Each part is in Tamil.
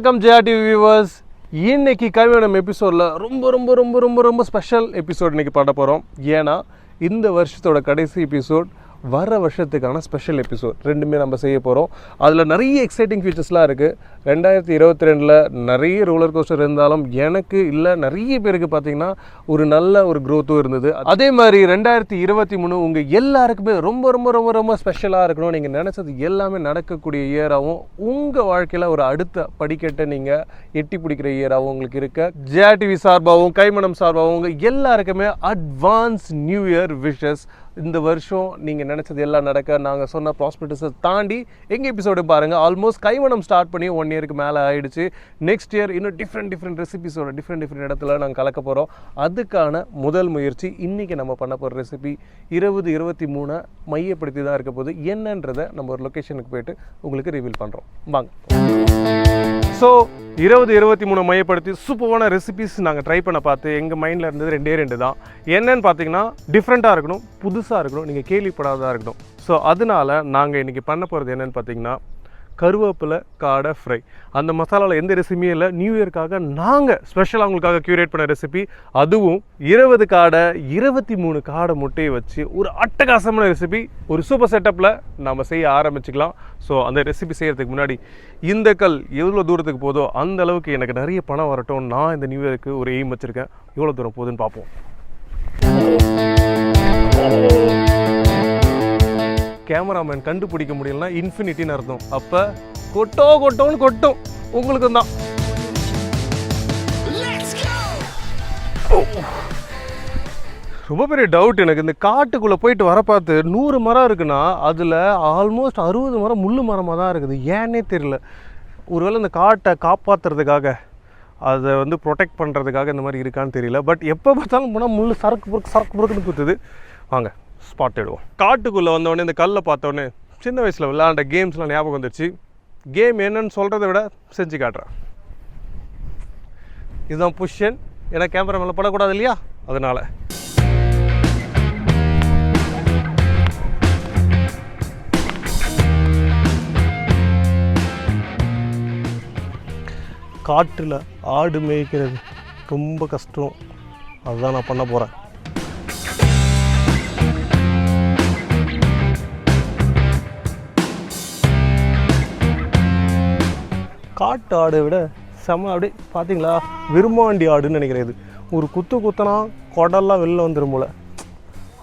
வணக்கம் ஜெயாடி வியூவர்ஸ் இன்னைக்கு கல்வியானம் எபிசோடில் ரொம்ப ரொம்ப ரொம்ப ரொம்ப ரொம்ப ஸ்பெஷல் எபிசோட் இன்னைக்கு பண்ண போகிறோம் ஏன்னா இந்த வருஷத்தோட கடைசி எபிசோட் வர வருஷத்துக்கான ஸ்பெஷல் எபிசோட் ரெண்டுமே நம்ம செய்ய போகிறோம் அதில் நிறைய எக்ஸைட்டிங் ஃபீச்சர்ஸ்லாம் இருக்குது ரெண்டாயிரத்தி இருபத்தி ரெண்டில் நிறைய ரோலர் கோஸ்டர் இருந்தாலும் எனக்கு இல்லை நிறைய பேருக்கு பார்த்தீங்கன்னா ஒரு நல்ல ஒரு க்ரோத்தும் இருந்தது. அதே மாதிரி ரெண்டாயிரத்தி இருபத்தி மூணு உங்கள் எல்லாருக்குமே ரொம்ப ரொம்ப ரொம்ப ரொம்ப ஸ்பெஷலாக இருக்கணும் நீங்கள் நினச்சது எல்லாமே நடக்கக்கூடிய இயராகவும் உங்கள் வாழ்க்கையில் ஒரு அடுத்த படிக்கட்டை நீங்கள் எட்டி பிடிக்கிற இயராகவும் உங்களுக்கு இருக்க. ஜேடிவி சார்பாகவும் கைமணம் சார்பாகவும் உங்கள் எல்லாருக்குமே அட்வான்ஸ் நியூ இயர் விஷஸ் இந்த வருஷம் நீங்கள் நினச்சது எல்லாம் நடக்க நாங்கள் சொன்ன ப்ராஸ்பெக்டஸை தாண்டி எங்கள் எபிசோடு பாருங்கள் ஆல்மோஸ்ட் கைவனம் ஸ்டார்ட் பண்ணி ஒன் இயருக்கு மேலே ஆயிடுச்சு. நெக்ஸ்ட் இயர் இன்னும் டிஃப்ரெண்ட் டிஃப்ரெண்ட் ரெசிபிஸோட டிஃப்ரெண்ட் டிஃப்ரெண்ட் இடத்துல நாங்கள் கலக்க போகிறோம் அதுக்கான முதல் முயற்சி இன்றைக்கி நம்ம பண்ண போகிற ரெசிபி இருபது இருபத்தி மூணை மையப்படுத்தி தான் இருக்க போது என்னன்றதை நம்ம ஒரு லொக்கேஷனுக்கு போயிட்டு உங்களுக்கு ரிவீல் பண்ணுறோம் வாங்க. ஸோ இருபது இருபத்தி மூணு மையப்படுத்தி சூப்பரான ரெசிபிஸ் நாங்கள் ட்ரை பண்ண பார்த்து எங்கள் மைண்டில் இருந்தது ரெண்டே ரெண்டு தான். என்னன்னு பார்த்தீங்கன்னா டிஃப்ரெண்ட்டாக இருக்கணும் புதுசாக இருக்கணும் நீங்கள் கேள்விப்படாததாக இருக்கணும். ஸோ அதனால நாங்கள் இன்றைக்கி பண்ண போகிறது என்னன்னு பார்த்தீங்கன்னா கருவேப்பிலை காடை ஃப்ரை அந்த மசாலாவில் எந்த ரெசிபியும் இல்லை. நியூ இயர்க்காக நாங்கள் ஸ்பெஷலாக உங்களுக்காக க்யூரேட் பண்ண ரெசிபி அதுவும் இருபது காடை இருபத்தி மூணு காடை முட்டையை வச்சு ஒரு அட்டகாசமான ரெசிபி ஒரு சூப்பர் செட்டப்பில் நம்ம செய்ய ஆரம்பிச்சுக்கலாம். ஸோ அந்த ரெசிபி செய்கிறதுக்கு முன்னாடி இந்த கல் எவ்வளோ தூரத்துக்கு போதோ அந்த அளவுக்கு எனக்கு நிறைய பணம் வரட்டும். நான் இந்த நியூ இயருக்கு ஒரு எய்ம் வச்சுருக்கேன். எவ்வளோ தூரம் போகுதுன்னு பார்ப்போம். கேமராமேன் கண்டுபிடிக்க முடியலன்னா இன்ஃபினிட்டின்னு அர்த்தம். அப்போ கொட்டோ கொட்டோன்னு கொட்டும். உங்களுக்கு தான். ரொம்ப பெரிய டவுட் எனக்கு. இந்த காட்டுக்குள்ளே போயிட்டு வர பார்த்து நூறு மரம் இருக்குன்னா அதில் ஆல்மோஸ்ட் அறுபது மரம் முள்ளு மரமாக தான் இருக்குது. ஏன்னே தெரியல. ஒருவேளை இந்த காட்டை காப்பாற்றுறதுக்காக அதை வந்து ப்ரொடெக்ட் பண்ணுறதுக்காக இந்த மாதிரி இருக்கான்னு தெரியல. பட் எப்போ பார்த்தாலும் போனால் முள் சரக்கு பொறுக்கு சரக்கு பொறுக்குன்னு குத்துது. வாங்க. ஸ்பாட் எடுவோம். காட்டுக்குள்ளே வந்தோடனே இந்த கல்லை பார்த்தோன்னே சின்ன வயசில் விளையாண்ட கேம்ஸ்லாம் ஞாபகம் வந்துருச்சு. கேம் என்னன்னு சொல்கிறத விட செஞ்சு காட்டுறேன். இதுதான் புஷ்ஷன் ஏன்னா கேமரா மேலே படக்கூடாது இல்லையா? அதனால். காட்டில் ஆடு மேய்க்கிறது ரொம்ப கஷ்டம். அதுதான் நான் பண்ண போகிறேன் காட்டு ஆடை விட செம அப்படியே பார்த்தீங்களா விரும்மாண்டி ஆடுன்னு நினைக்கிறேன் இது. ஒரு குத்து குத்தனா குடல்லாம் வெளில வந்துடும் போல.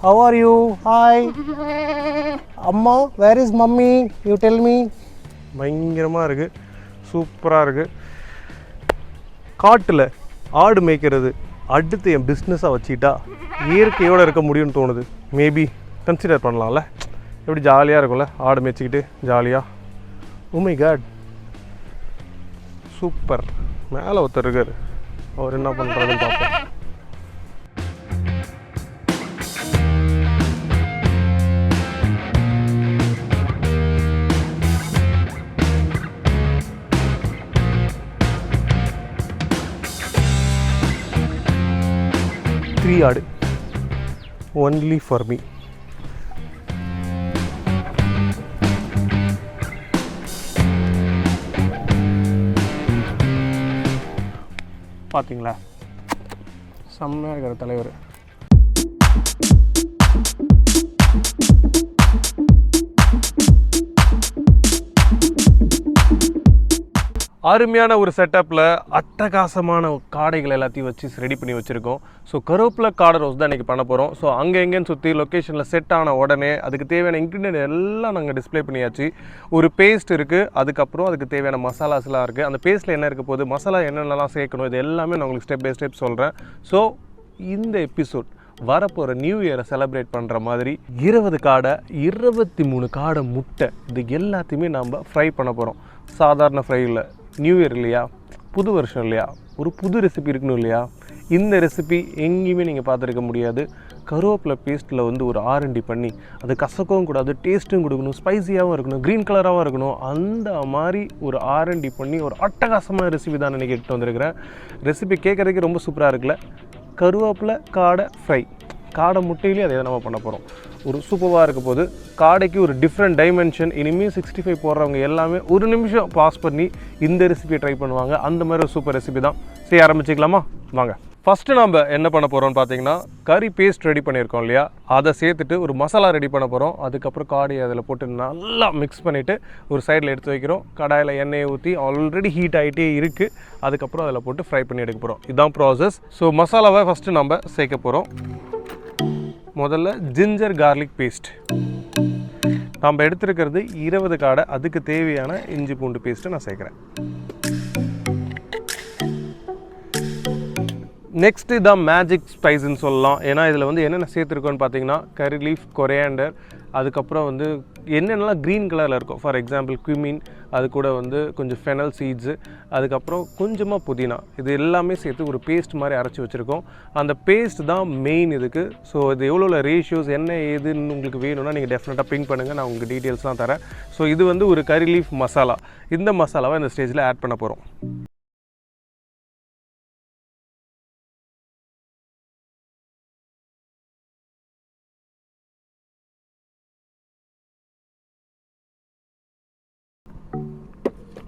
ஹவ் ஆர் யூ ஹாய் அம்மா where is mummy you tell me பயங்கரமாக இருக்குது சூப்பராக இருக்குது காட்டில் ஆடு மேய்க்கிறது அடுத்து என் பிஸ்னஸாக வச்சுக்கிட்டா இயற்கையோடு இருக்க முடியும்னு தோணுது. மேபி கன்சிடர் பண்ணலாம்ல. எப்படி ஜாலியாக இருக்கும்ல? ஆடு மேய்ச்சிக்கிட்டு ஜாலியாக உமை காட் சூப்பர் மேலே ஒருத்தர் இருக்கார் அவர் என்ன பண்ணுறாருன்னு பார்ப்போம் த்ரீ ஆடு ஒன்லி ஃபார் மீ பார்த்தீங்களா? செம்மையாக இருக்கிற தலைவர். அருமையான ஒரு செட்டப்பில் அட்டகாசமான காடைகள் எல்லாத்தையும் வச்சு ரெடி பண்ணி வச்சுருக்கோம். ஸோ கருவேப்பிலை காடை ரோஸ் தான் இன்றைக்கி பண்ண போகிறோம் ஸோ அங்கே எங்கேன்னு சுற்றி லொக்கேஷனில் செட் ஆன உடனே அதுக்கு தேவையான இன்க்ரீடியன்ட் எல்லாம் நாங்கள் டிஸ்ப்ளே பண்ணியாச்சு. ஒரு பேஸ்ட் இருக்குது அதுக்கப்புறம் அதுக்கு தேவையான மசாலாஸ்லாம் இருக்குது அந்த பேஸ்ட்டில் என்ன இருக்க போகுது? மசாலா என்னென்னலாம் சேர்க்கணும்? இது எல்லாமே நான் உங்களுக்கு ஸ்டெப் பை ஸ்டெப் சொல்கிறேன் ஸோ இந்த எபிசோட் வரப்போகிற நியூ இயரை செலிப்ரேட் பண்ணுற மாதிரி இருபது காடை இருபத்தி மூணு காடை முட்டை இது எல்லாத்தையுமே நம்ம ஃப்ரை பண்ண போகிறோம் சாதாரண ஃப்ரை இல்லை. நியூ இயர் இல்லையா? புது வருஷம் இல்லையா? ஒரு புது ரெசிபி இருக்கணும் இல்லையா? இந்த ரெசிபி எங்கேயுமே நீங்கள் பார்த்துருக்க முடியாது. கருவேப்பிலை பேஸ்ட்டில் வந்து ஒரு ஆரண்டி பண்ணி அது கசக்கவும் கூடாது டேஸ்ட்டும் கொடுக்கணும் ஸ்பைசியாகவும் இருக்கணும் க்ரீன் கலராகவும் இருக்கணும். அந்த மாதிரி ஒரு ஆரண்டி பண்ணி ஒரு அட்டகாசமான ரெசிபி தான் நினைக்கிட்டு வந்திருக்கிறேன். ரெசிபி கேட்குறதுக்கு ரொம்ப சூப்பராக இருக்குல்ல? கருவேப்பிலை காடை ஃப்ரை காடை முட்டையிலேயே அதே நம்ம பண்ண போகிறோம் ஒரு சூப்பராக இருக்க போது காடைக்கு ஒரு டிஃப்ரெண்ட் டைமென்ஷன் இனிமேல் சிக்ஸ்டி ஃபைவ் போடுறவங்க எல்லாமே ஒரு நிமிஷம் பாஸ் பண்ணி இந்த ரெசிபியை ட்ரை பண்ணுவாங்க. அந்த மாதிரி ஒரு சூப்பர் ரெசிபி தான். செய்ய ஆரம்பிச்சிக்கலாமா? வாங்க. ஃபஸ்ட்டு நம்ம என்ன பண்ண போகிறோம்னு பார்த்தீங்கன்னா கறி பேஸ்ட் ரெடி பண்ணியிருக்கோம் இல்லையா? அதை சேர்த்துட்டு ஒரு மசாலா ரெடி பண்ண போகிறோம் அதுக்கப்புறம் காடையை அதில் போட்டு நல்லா மிக்ஸ் பண்ணிவிட்டு ஒரு சைடில் எடுத்து வைக்கிறோம். கடாயில் எண்ணெயை ஊற்றி ஆல்ரெடி ஹீட் ஆகிட்டே இருக்குது அதுக்கப்புறம் அதில் போட்டு ஃப்ரை பண்ணி எடுக்க போகிறோம் இதுதான் ப்ராசஸ் ஸோ மசாலாவை ஃபஸ்ட்டு நம்ம சேர்க்க போகிறோம் முதல்ல ஜிஞ்சர் கார்லிக் பேஸ்ட் நம்ம எடுத்துருக்கிறது இருபது காடை அதுக்கு தேவையான இஞ்சி பூண்டு பேஸ்ட்டு நான் சேர்க்குறேன். நெக்ஸ்ட் இதான் மேஜிக் ஸ்பைஸ்ன்னு சொல்லலாம். ஏன்னா இதில் வந்து என்னென்ன சேர்த்துருக்கோன்னு பார்த்தீங்கன்னா கறி லீஃப் கொரியாண்டர் அதுக்கப்புறம் வந்து என்னென்னலாம் க்ரீன் கலரில் இருக்கும்? ஃபார் எக்ஸாம்பிள் குமின் அது கூட வந்து கொஞ்சம் ஃபெனல் சீட்ஸு அதுக்கப்புறம் கொஞ்சமாக புதினா. இது எல்லாமே சேர்த்து ஒரு பேஸ்ட் மாதிரி அரைச்சி வச்சுருக்கோம். அந்த பேஸ்ட் தான் மெயின் இதுக்கு. ஸோ இது எவ்வளோ ரேஷியோஸ் என்ன ஏதுன்னு உங்களுக்கு வேணும்னா நீங்கள் டெஃபினட்டாக பிங்க் பண்ணுங்கள் நான் உங்களுக்கு டீட்டெயில்ஸ்லாம் தரேன். ஸோ இது வந்து ஒரு கரி லீஃப் மசாலா இந்த மசாலாவை இந்த ஸ்டேஜில் ஆட் பண்ண போகிறோம்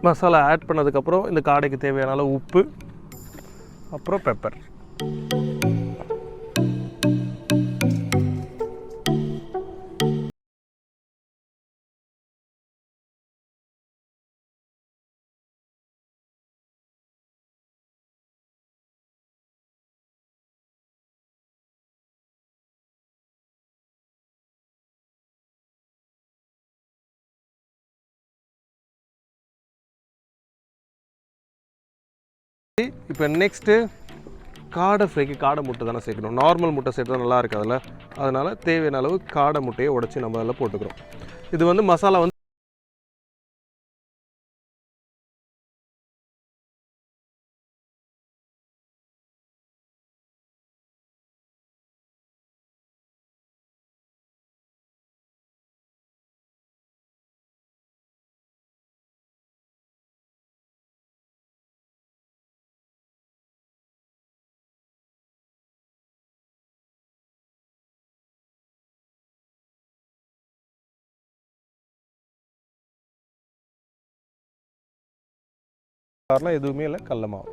மசாலா ஆட் பண்ணதுக்கப்புறம் இந்த காடைக்கு தேவையான உப்பு அப்புறம் பெப்பர் இப்போ நெக்ஸ்ட்டு காடை ஃப்ரைக்கு காடை முட்டை தானே சேர்க்கணும். நார்மல் முட்டை சேர்த்தா நல்லா இருக்காதுல்ல? அதனால் தேவையான அளவு காடை முட்டையை உடச்சி நம்ம அதில் போட்டுக்கிறோம். இது வந்து மசாலா வந்து ஃப்ளார்லாம் எதுவுமே இல்லை கடல மாவு.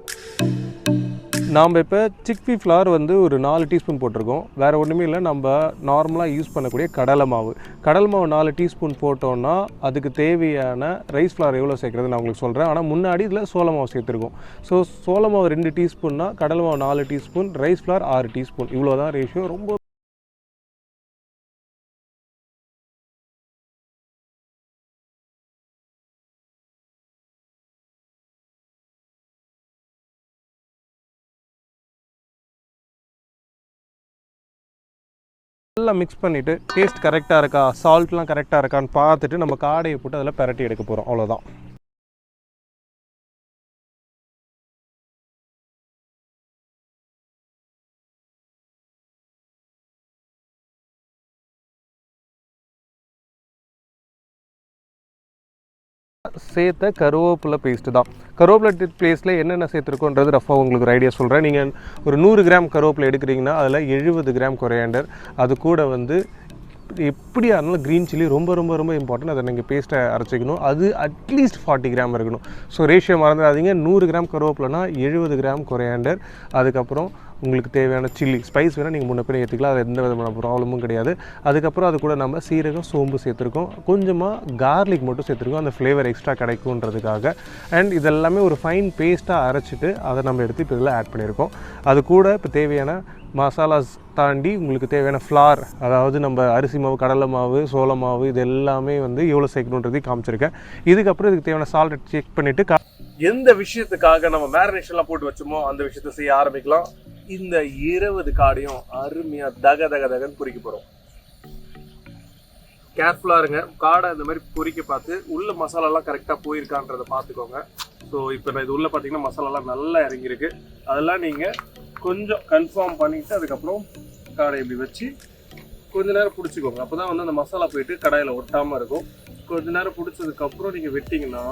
நாம் இப்போ சிக்பி ஃப்ளார் வந்து ஒரு நாலு டீஸ்பூன் போட்டிருக்கோம். வேறு ஒன்றுமே இல்லை நம்ம நார்மலாக யூஸ் பண்ணக்கூடிய கடலை மாவு. கடல் மாவு நாலு டீஸ்பூன் போட்டோன்னா அதுக்கு தேவையான ரைஸ் ஃப்ளார் எவ்வளோ சேர்க்குறது நான் உங்களுக்கு சொல்கிறேன் ஆனால் முன்னாடி இதில் சோள மாவு சேர்த்துருக்கோம். ஸோ சோள மாவு ரெண்டு டீஸ்பூன்னா கடலை மாவு நாலு டீஸ்பூன் ரைஸ் ஃப்ளார் ஆறு டீஸ்பூன் இவ்வளோ தான் ரேஷியோ ரொம்ப நல்லா மிக்ஸ் பண்ணிவிட்டு டேஸ்ட் கரெக்டாக இருக்கா? சால்ட்லாம் கரெக்டாக இருக்கான்னு பார்த்துட்டு நம்ம காடையை போட்டு அதில் பரட்டி எடுக்க போகிறோம் அவ்வளோதான் சேர்த்த கருவேப்பிலை பேஸ்ட்டு தான். கருவேப்பிலை பேஸ்ட்டில் என்னென்ன சேர்த்துருக்கோன்றது ரஃபாக உங்களுக்கு ஒரு ஐடியா சொல்கிறேன் நீங்கள் ஒரு நூறு கிராம் கருவேப்பிலை எடுக்கிறீங்கன்னா அதில் எழுபது கிராம் கொரையாண்டர் அது கூட வந்து எப்படியா இருந்தாலும் க்ரீன் சில்லி ரொம்ப ரொம்ப ரொம்ப இம்பார்ட்டன்ட் அதை நீங்கள் பேஸ்ட்டை அரைச்சிக்கணும். அது அட்லீஸ்ட் ஃபார்ட்டி கிராம் இருக்கணும். ஸோ ரேஷியோ மறந்துடாதீங்க. நூறு கிராம் கருவேப்பிலைனா எழுபது கிராம் கொரையாண்டர் அதுக்கப்புறம் உங்களுக்கு தேவையான சில்லி ஸ்பைஸ் வேணால் நீங்கள் முன்ன பேர் ஏற்றுக்கலாம் அது எந்த விதமான ப்ராப்ளமும் கிடையாது. அதுக்கப்புறம் அது கூட நம்ம சீரகம் சோம்பு சேர்த்துருக்கோம். கொஞ்சமாக கார்லிக் மட்டும் சேர்த்துருக்கோம். அந்த ஃப்ளேவர் எக்ஸ்ட்ரா கிடைக்குன்றதுக்காக அண்ட் இதெல்லாமே ஒரு ஃபைன் பேஸ்ட்டாக அரைச்சிட்டு அதை நம்ம எடுத்து இப்போ இதில் ஆட் பண்ணியிருக்கோம். அது கூட இப்போ தேவையான மசாலாஸ் தாண்டி உங்களுக்கு தேவையான ஃப்ளார் அதாவது நம்ம அரிசி மாவு கடலை மாவு சோள மாவு இது எல்லாமே வந்து எவ்வளோ சேர்க்கணுன்றதையும் காமிச்சிருக்கேன். இதுக்கப்புறம் இதுக்கு தேவையான சால்ட் செக் பண்ணிவிட்டு எந்த விஷயத்துக்காக நம்ம மேரினேஷன்லாம் போட்டு வச்சோமோ அந்த விஷயத்தை செய்ய ஆரம்பிக்கலாம். இந்த இருபது காடையும் அருமையாக தக தக தகன்னு பொறிக்க போகிறோம் கேர்ஃபுல்லாக இருங்க. காடை இந்த மாதிரி பொறிக்க பார்த்து உள்ள மசாலாலாம் கரெக்டாக போயிருக்கான்றதை பார்த்துக்கோங்க. ஸோ இப்போ நான் இது உள்ள பார்த்தீங்கன்னா மசாலாலாம் நல்லா இறங்கியிருக்கு. அதெல்லாம் நீங்கள் கொஞ்சம் கன்ஃபார்ம் பண்ணிவிட்டு அதுக்கப்புறம் காடை இப்படி வச்சு கொஞ்ச நேரம் பிடிச்சிக்கோங்க. அப்போ தான் வந்து அந்த மசாலா போயிட்டு கடாயில் ஒட்டாமல் இருக்கும். கொஞ்ச நேரம் பிடிச்சதுக்கப்புறம் நீங்கள் வெட்டிங்கன்னா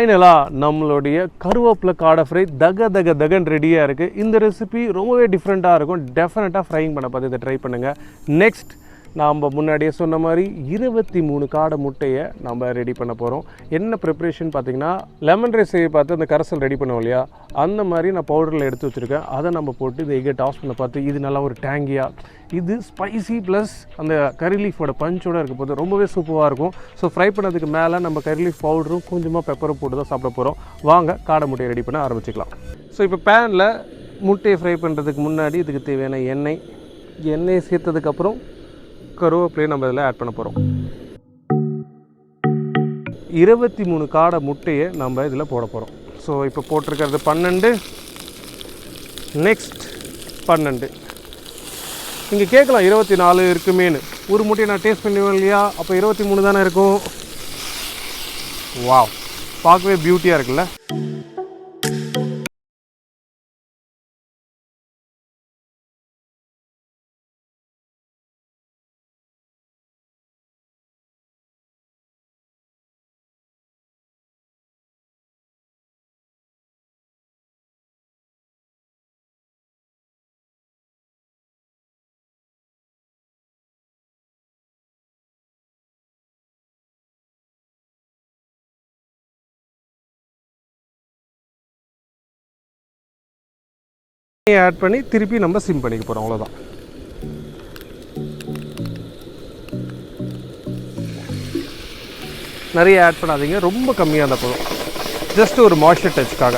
ஃபைனலாக நம்மளுடைய கருவேப்பிலை காடை ஃப்ரை தக தக தகன் ரெடியாக இருக்குது இந்த ரெசிபி ரொம்பவே டிஃப்ரெண்ட்டாக இருக்கும். டெஃபினட்டாக ஃப்ரைங் பண்ண பார்த்து இதை ட்ரை பண்ணுங்கள் நெக்ஸ்ட் நாம் முன்னாடியே சொன்ன மாதிரி இருபத்தி மூணு காடை முட்டையை நம்ம ரெடி பண்ண போகிறோம் என்ன ப்ரிப்ரேஷன் பார்த்தீங்கன்னா லெமன் ரைஸ் பார்த்து அந்த கரைசல் ரெடி பண்ணுவோம் இல்லையா? அந்த மாதிரி நான் பவுடரில் எடுத்து வச்சுருக்கேன். அதை நம்ம போட்டு இந்த எக்கை டாஸ் பண்ண பார்த்து இது நல்லா ஒரு டேங்கியாக இது ஸ்பைசி ப்ளஸ் அந்த கறி லீஃபோட பஞ்சோட இருக்க போது ரொம்பவே சூப்பராக இருக்கும். ஸோ ஃப்ரை பண்ணதுக்கு மேலே நம்ம கறி லீஃப் பவுடரும் கொஞ்சமாக பெப்பரும் போட்டு தான் சாப்பிட போகிறோம் வாங்க காடை முட்டையை ரெடி பண்ண ஆரம்பிச்சுக்கலாம். ஸோ இப்போ பேனில் முட்டையை ஃப்ரை பண்ணுறதுக்கு முன்னாடி இதுக்கு தேவையான எண்ணெய் எண்ணெயை சேர்த்ததுக்கப்புறம் கருவேப்பிலையை நம்ம இதில் ஆட் பண்ண போகிறோம் இருபத்தி மூணு காடை முட்டையை நம்ம இதில் போட போகிறோம் ஸோ இப்போ போட்டிருக்கிறது பன்னெண்டு. நெக்ஸ்ட் பன்னெண்டு. நீங்கள் கேட்கலாம் இருபத்தி நாலு இருக்குமேனு ஒரு முட்டையை நான் டேஸ்ட் பண்ணுவேன் இல்லையா? அப்போ இருபத்தி மூணு தானே இருக்கும்? வாவ் பார்க்கவே பியூட்டியாக இருக்குல்ல? ஆட் பண்ணி திருப்பி நம்ம சிம் பண்ணிக்க போகிறோம் அவ்வளோதான் நிறைய ஆட் பண்ணாதீங்க ரொம்ப கம்மியாக இருந்த போதும். ஜஸ்ட் ஒரு மாய்ஸ்சர் டச்சுக்காக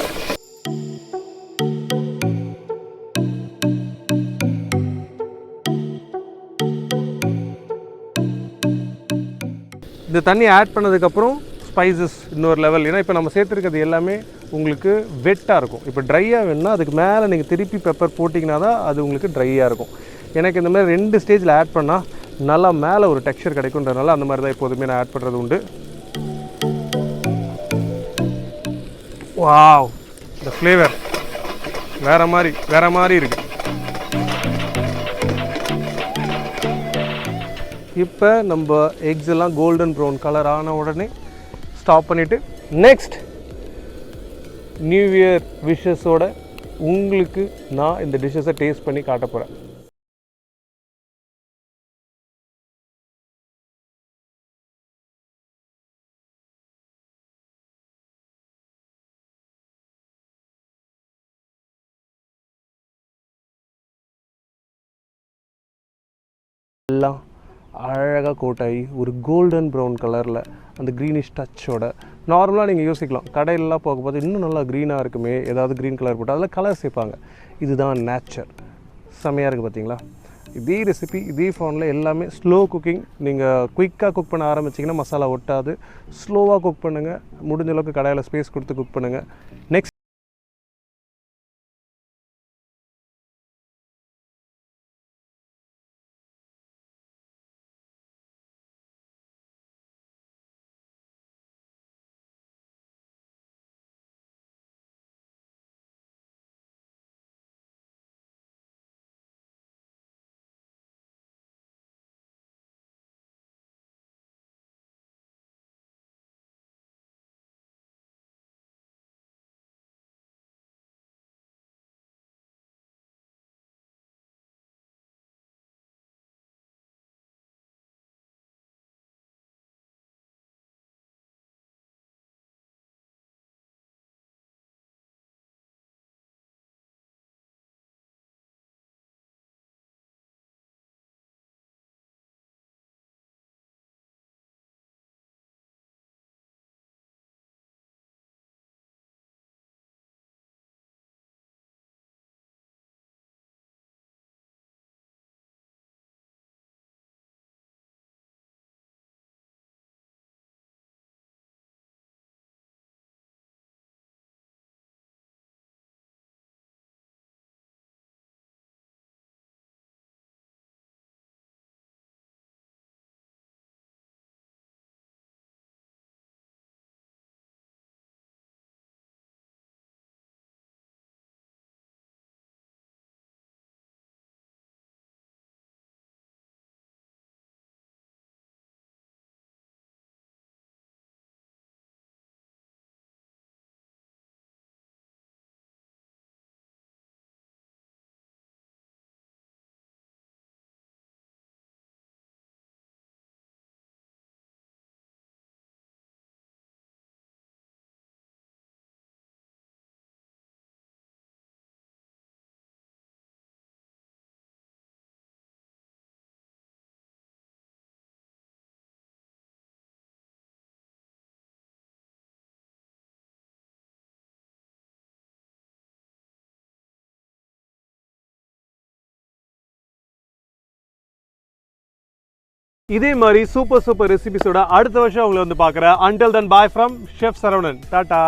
இந்த தண்ணி ஆட் பண்ணதுக்கப்புறம் ஸ்பைசஸ் இன்னொரு லெவல் ஏன்னா இப்போ நம்ம சேர்த்துருக்கிறது எல்லாமே உங்களுக்கு வெட்டாக இருக்கும். இப்போ ட்ரையாக வேணும்னா அதுக்கு மேலே நீங்கள் திருப்பி பெப்பர் போட்டிங்கன்னா தான் அது உங்களுக்கு ட்ரையாக இருக்கும். எனக்கு இந்த மாதிரி ரெண்டு ஸ்டேஜில் ஆட் பண்ணால் நல்லா மேலே ஒரு டெக்ஸ்சர் கிடைக்குன்றதுனால அந்த மாதிரி தான் எப்போதுமே நான் ஆட் பண்ணுறது உண்டு. வாவ் இந்த ஃப்ளேவர் வேறு மாதிரி வேறு மாதிரி இருக்குது இப்போ நம்ம எக்ஸ் எல்லாம் கோல்டன் ப்ரௌன் கலர் ஆன உடனே ஸ்டாப் பண்ணிவிட்டு நெக்ஸ்ட் நியூ இயர் விஷஸோட உங்களுக்கு நான் இந்த டிஷ்ஷஸை டேஸ்ட் பண்ணி காட்ட போகிறேன் எல்லாம் அழகாக கோட்டாகி ஒரு கோல்டன் ப்ரௌன் கலரில் அந்த க்ரீனிஷ் டச்சோட நார்மலாக நீங்கள் யோசிக்கலாம். கடையிலலாம் போகும்போது இன்னும் நல்லா க்ரீனாக இருக்குமே ஏதாவது க்ரீன் கலர் போட்டு அதில் கலர் சேர்ப்பாங்க இதுதான் நேச்சர் செம்மையாக இருக்குது பார்த்தீங்களா இதே ரெசிபி இதே ஃபோனில் எல்லாமே ஸ்லோ குக்கிங் நீங்கள் குயிக்காக குக் பண்ண ஆரம்பிச்சிங்கன்னா மசாலா ஒட்டாது. ஸ்லோவாக குக் பண்ணுங்கள் முடிஞ்ச அளவுக்கு கடையில் ஸ்பேஸ் கொடுத்து குக் பண்ணுங்கள் இதே மாதிரி சூப்பர் சூப்பர் ரெசிபிஸோட அடுத்த வருஷம் உங்களை வந்து பார்க்குறேன். Until then bye from chef Saravanan tata